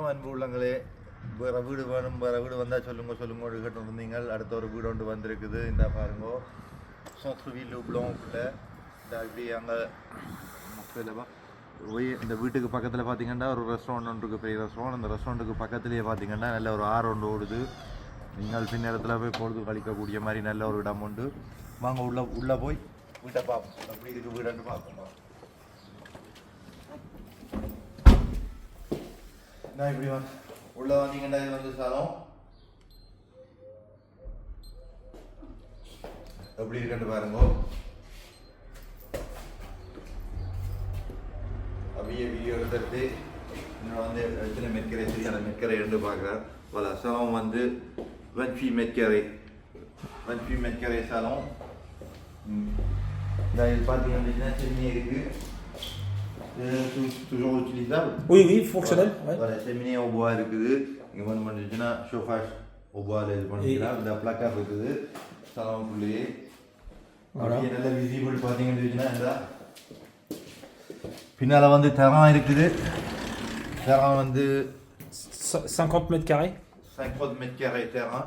வணக்கம் அன்பு உள்ளங்களே வேறு வீடு வேணும் வேறு வீடு வந்தால் சொல்லுங்க சொல்லுங்க கேட்டு இருந்தீங்க அடுத்த ஒரு வீடு ஒன்று வந்திருக்குது இந்த பாருங்க சொசுவி லூப்ளோக்குள்ள இந்த இப்படி அங்கே போய் இந்த வீட்டுக்கு பக்கத்தில் பார்த்தீங்கன்னா ஒரு ரெஸ்டாரண்ட் ஒன்று இருக்குது பெரிய ரெஸ்டாரண்ட் அந்த ரெஸ்டாரண்ட்டுக்கு பக்கத்துலேயே பார்த்தீங்கன்னா நல்ல ஒரு ஆறு ஒன்று ஓடுது நீங்கள் பின்னேரத்தில் போய் பொழுது கழிக்கக்கூடிய மாதிரி நல்ல ஒரு இடம் உண்டு வாங்க உள்ளே உள்ளே போய் வீட்டை பார்ப்போம் அப்படி இருக்கு வீடுன்னு பார்ப்போம் நான் இப்படி உள்ளே வந்தீங்கன்னா இது வந்து சாதம் எப்படி இருக்குன்னு பாருங்க அப்படியே வீடியோ எடுத்துட்டு இன்னும் வந்து எத்தனை மெற்கரை சரியான மெக்கரை எடுத்து பார்க்குறேன் பல சலம் வந்து வன்ஃபி மெற்கரை வன்ஃபி சாலம் சலம் இது பார்த்தீங்கன்னா சென்னை இருக்குது Toujours utilisable Oui, oui, fonctionnel. Voilà, c'est au bois nous avons un chauffage au bois y a un placard le puis Le terrain, terrain terrain, Terrain de 50 mètres carrés 50 mètres carrés terrain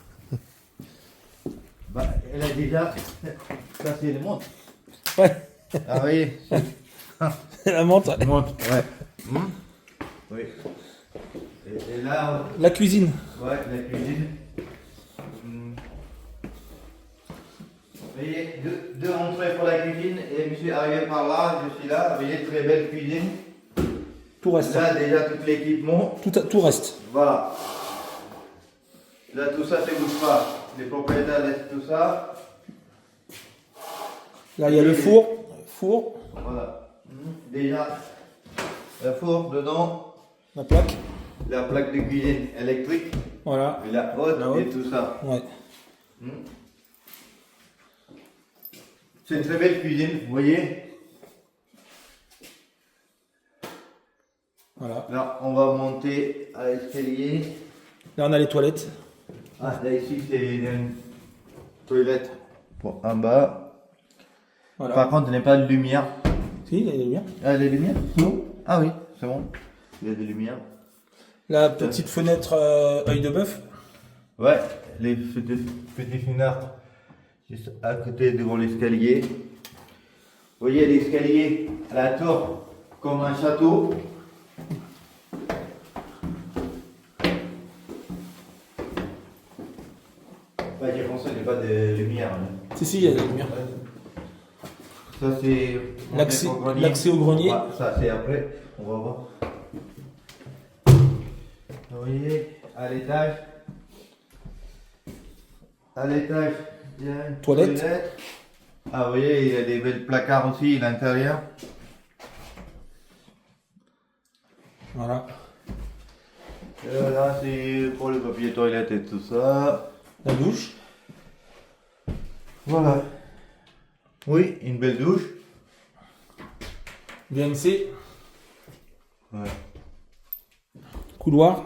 elle a déjà. Ça, les montres. Ouais. Ah oui. la montre. La montre, ouais. Hmm? Oui. Et, là. La cuisine. Ouais, la cuisine. Vous hmm. voyez, deux, entrées pour la cuisine et je suis arrivé par là, je suis là. Vous voyez, très belle cuisine. Tout reste. Là, déjà, tout l'équipement. Tout, tout reste. Voilà. Là, tout ça, c'est ne bouge pas les propriétaires laissent tout ça. Là, il y a le four. four. Voilà. Mmh. Déjà, le four dedans. La plaque. La plaque de cuisine électrique. Voilà. Et la haute, et tout ça. Ouais. Mmh. C'est une très belle cuisine, vous voyez. Voilà. Là, on va monter à l'escalier. Là, on a les toilettes. Ah, là, ici, c'est une toilette. Bon, en bas. Par contre, il n'y a pas de lumière. Si, il y a des lumières. Ah, Ah oui, c'est bon. Il y a des lumières. La petite fenêtre euh, œil de bœuf Ouais, les petites fenêtres juste à côté devant l'escalier. Vous voyez l'escalier à la tour comme un château. Ouais, il n'y a pas de lumière. Hein. Si, si, il y a de lumières. lumière. Ça, c'est. L'accès au grenier. ça, c'est après. On va voir. Vous voyez, à l'étage. À l'étage, il y a une toilette. Ah, vous voyez, il y a des belles placards aussi à l'intérieur. Voilà. là, c'est pour le papier toilette et tout ça la douche. Voilà. Oui, une belle douche. ici. Ouais. Couloir.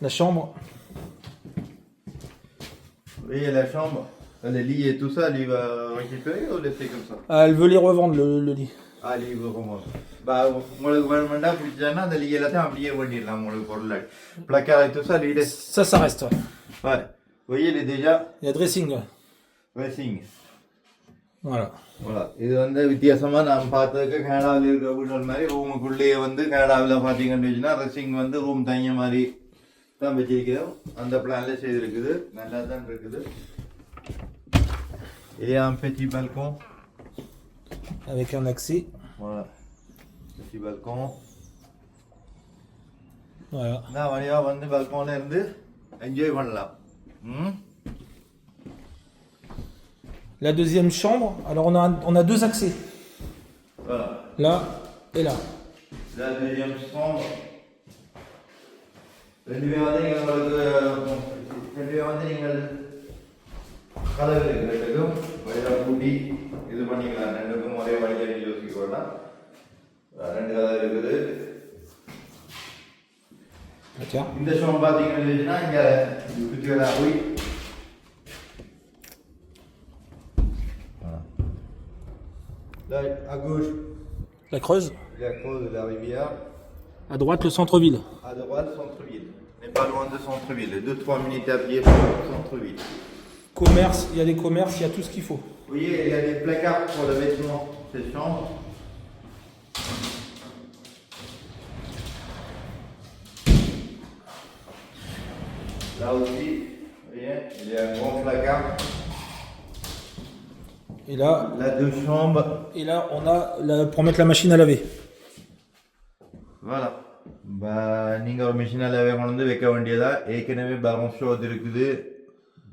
La chambre. Oui, la chambre. Les lits et tout ça, elle va récupérer ou laisser comme ça ah, Elle veut les revendre, le lit. Leave homework உங்களுக்கு வேணுமெண்டா பிடிச்சதுன்னா அந்த லீ எல்லாத்தையும் அப்படியே பண்ணிடலாம் உங்களுக்கு பொருள் பிளக்கா tout ça l'idée ça ça reste ouais. ouais voyez il இது வந்து வித்தியாசமாக நாம் பார்த்ததுக்கு கனடாவில் இருக்கிற வீடுகள் மாதிரி ரூமுக்குள்ளேயே வந்து கனடாவில் பார்த்தீங்கன்னு வச்சுன்னா ட்ரெஸ்ஸிங் வந்து ரூம் தனிய மாதிரி தான் வச்சிருக்கிறோம் அந்த பிளான்ல செய்திருக்குது நல்லா தான் இருக்குது இதே பெட்டி பால்கோன் Avec un accès. Voilà. Petit balcon. Voilà. நான் balcon balcon là, on enjoy là. Hmm? La deuxième chambre, alors on a, on a deux accès. Voilà. Là et là. La deuxième chambre. la இது பண்ணிக்கலாம் ரெண்டுக்கும் ஒரே வழியை யோசிக்க வேண்டாம் ரெண்டு கதை இருக்குது இந்த ஷோம் பார்த்தீங்கன்னா இங்கே குத்திகளாக போய் à gauche. La Creuse La Creuse, la rivière. À droite, le centre-ville. À droite, centre-ville. Mais pas loin de centre-ville. 2-3 minutes à pied pour centre-ville. Commerce, il y a des commerces, il y a tout ce qu'il faut. Vous voyez, il y a des placards pour le vêtement, cette chambre. Là aussi, il y a un grand placard. Et là, la deux chambres. Et là, on a pour mettre la machine à laver. Voilà. machine à laver et un et et ಬೇಕಾಗಿಲ್ಲ ಏಕೆನವೇ ಬಾರ್ ಶೋ ತಿರುಗಿದೆ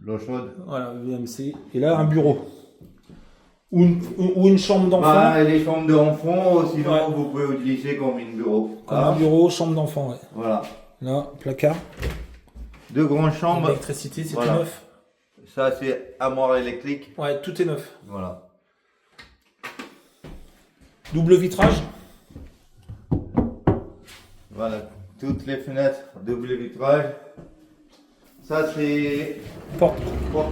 l'eau chaude. Voilà, VMC. Et là, un bureau ou une, chambre d'enfant. Bah, les chambres d'enfant, sinon vous pouvez utiliser comme une bureau. Comme un bureau, chambre d'enfant, ouais. Voilà. Là, placard. Deux grandes chambres. L'électricité, c'est tout neuf. Ça, c'est armoire électrique. Ouais, tout est neuf. Voilà. Double vitrage. Voilà, toutes les fenêtres, double vitrage. Ça, c'est porte, porte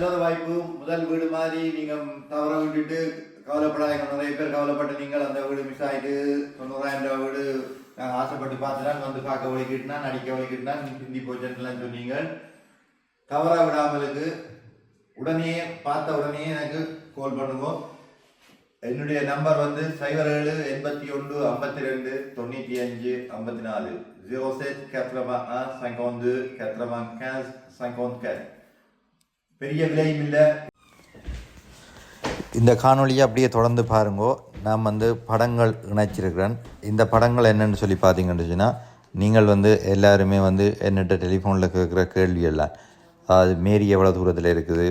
இன்னொரு வாய்ப்பு முதல் வீடு மாதிரி நீங்கள் தவற விட்டுட்டு கவலைப்படாதீங்க நிறைய பேர் கவலைப்பட்டு நீங்கள் அந்த வீடு மிஸ் ஆகிட்டு தொண்ணூறாயிரம் ரூபாய் வீடு நாங்கள் ஆசைப்பட்டு பார்த்துட்டா வந்து பார்க்க ஒழிக்கிட்டுனா நடிக்க ஒழிக்கிட்டுனா ஹிந்தி போச்சுன்னு சொன்னீங்க தவற விடாமலுக்கு உடனே பார்த்த உடனே எனக்கு கால் பண்ணுவோம் என்னுடைய நம்பர் வந்து சைபர் ஏழு எண்பத்தி ஒன்று ஐம்பத்தி ரெண்டு தொண்ணூற்றி அஞ்சு ஐம்பத்தி நாலு ஜீரோ செட் கேத்ரமா சங்கோந்து கேத்ரமா கேஸ் சங்கோந்த் கேஸ் பெரிய விலையும் இல்லை இந்த காணொலியை அப்படியே தொடர்ந்து பாருங்கோ நான் வந்து படங்கள் இணைச்சிருக்கிறேன் இந்த படங்கள் என்னென்னு சொல்லி பார்த்தீங்கன்னு நீங்கள் வந்து எல்லாருமே வந்து என்னட்ட டெலிஃபோனில் கேட்குற எல்லாம் அது மேரி எவ்வளோ தூரத்தில் இருக்குது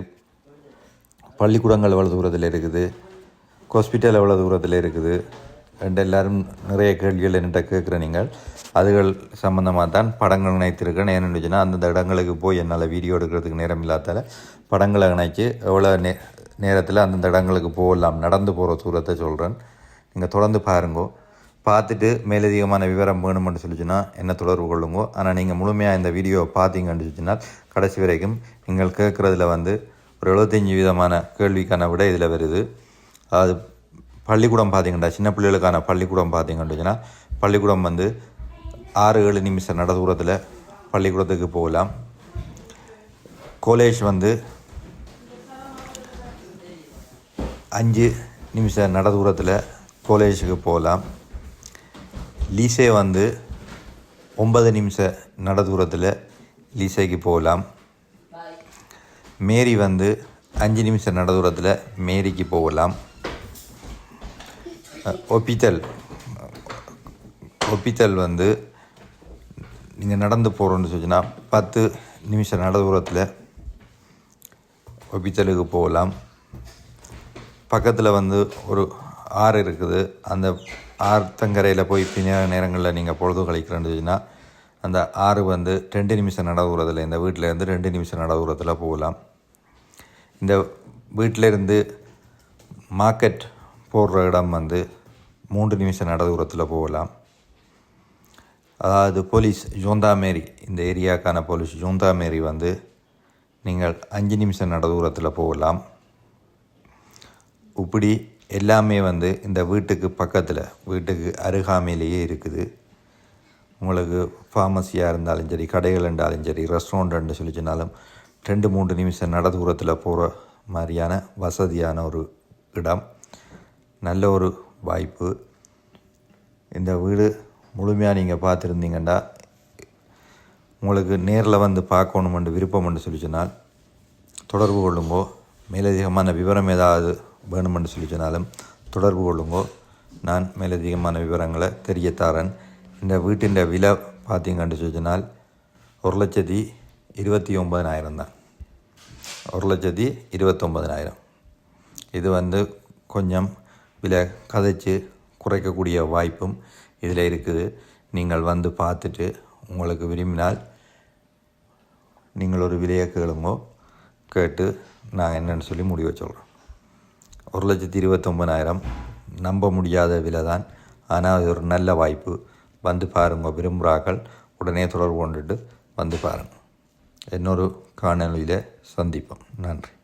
பள்ளிக்கூடங்கள் எவ்வளோ தூரத்தில் இருக்குது ஹாஸ்பிட்டல் எவ்வளோ தூரத்தில் இருக்குது ரெண்டு எல்லோரும் நிறைய கேள்விகள் என்னட்ட கேட்குற நீங்கள் அதுகள் சம்மந்தமாக தான் படங்கள் நினைத்திருக்கேன் ஏன்னு சொன்னால் அந்தந்த இடங்களுக்கு போய் என்னால் வீடியோ எடுக்கிறதுக்கு நேரம் இல்லாதால படங்களை இணைச்சி எவ்வளோ நே நேரத்தில் அந்தந்த இடங்களுக்கு போகலாம் நடந்து போகிற தூரத்தை சொல்கிறேன் நீங்கள் தொடர்ந்து பாருங்கோ பார்த்துட்டு மேலதிகமான விவரம் வேணும்னு சொல்லிச்சுன்னா என்ன தொடர்பு கொள்ளுங்கோ ஆனால் நீங்கள் முழுமையாக இந்த வீடியோவை பார்த்தீங்கன்னு சொல்லிச்சுன்னா கடைசி வரைக்கும் நீங்கள் கேட்குறதுல வந்து ஒரு எழுபத்தஞ்சி விதமான கேள்விக்கான விட இதில் வருது அது பள்ளிக்கூடம் பார்த்தீங்கன்னா சின்ன பிள்ளைகளுக்கான பள்ளிக்கூடம் பார்த்தீங்கன்னு சொல்லிச்சுன்னா பள்ளிக்கூடம் வந்து ஆறு ஏழு நிமிஷம் நட தூரத்தில் பள்ளிக்கூடத்துக்கு போகலாம் காலேஜ் வந்து அஞ்சு நிமிஷம் நட தூரத்தில் காலேஜுக்கு போகலாம் லீசே வந்து ஒன்பது நிமிஷம் நட தூரத்தில் லீசைக்கு போகலாம் மேரி வந்து அஞ்சு நிமிஷம் நட தூரத்தில் மேரிக்கு போகலாம் ஒப்பித்தல் ஒப்பித்தல் வந்து நீங்கள் நடந்து போகிறோன்னு சொன்னால் பத்து நிமிஷம் நட தூரத்தில் ஒப்பித்தலுக்கு போகலாம் பக்கத்தில் வந்து ஒரு ஆறு இருக்குது அந்த ஆர்த்தங்கரையில் போய் பின்ன நேரங்களில் நீங்கள் பொழுது கழிக்கிறேன்னு அந்த ஆறு வந்து ரெண்டு நிமிஷம் நட தூரத்தில் இந்த வீட்டிலேருந்து ரெண்டு நிமிஷம் நட தூரத்தில் போகலாம் இந்த வீட்டிலேருந்து மார்க்கெட் போடுற இடம் வந்து மூன்று நிமிஷம் நட தூரத்தில் போகலாம் அதாவது போலீஸ் ஜோந்தாமேரி இந்த ஏரியாவுக்கான போலீஸ் ஜோந்தாமேரி வந்து நீங்கள் அஞ்சு நிமிஷம் நட தூரத்தில் போகலாம் இப்படி எல்லாமே வந்து இந்த வீட்டுக்கு பக்கத்தில் வீட்டுக்கு அருகாமையிலேயே இருக்குது உங்களுக்கு ஃபார்மசியாக இருந்தாலும் சரி கடைகள் இருந்தாலும் சரி ரெஸ்டாரண்ட்னு என்று சொன்னாலும் ரெண்டு மூன்று நிமிஷம் நட தூரத்தில் போகிற மாதிரியான வசதியான ஒரு இடம் நல்ல ஒரு வாய்ப்பு இந்த வீடு முழுமையாக நீங்கள் பார்த்துருந்தீங்கன்னா உங்களுக்கு நேரில் வந்து பார்க்கணுமென்று விருப்பம்னு என்று சொல்லிச்சுனால் தொடர்பு கொள்ளும்போது மேலதிகமான விவரம் ஏதாவது வேணுமென்று சொல்லி சொன்னாலும் தொடர்பு கொள்ளுங்கோ நான் மேலதிகமான விவரங்களை தெரிய இந்த வீட்டின் விலை பார்த்தீங்கன்னு சொன்னால் ஒரு லட்சத்தி இருபத்தி ஒம்பதனாயிரம் தான் ஒரு லட்சத்தி இருபத்தொம்பதனாயிரம் இது வந்து கொஞ்சம் விலை கதைச்சு குறைக்கக்கூடிய வாய்ப்பும் இதில் இருக்குது நீங்கள் வந்து பார்த்துட்டு உங்களுக்கு விரும்பினால் நீங்கள் ஒரு விலையை கேளுங்கோ கேட்டு நான் என்னென்னு சொல்லி முடிவை சொல்கிறேன் ஒரு லட்சத்தி இருபத்தொம்பதாயிரம் நம்ப முடியாத விலை தான் ஆனால் அது ஒரு நல்ல வாய்ப்பு வந்து பாருங்கள் விரும்புகிறாக்கள் உடனே தொடர்பு கொண்டுட்டு வந்து பாருங்கள் இன்னொரு காணொலியில் சந்திப்போம் நன்றி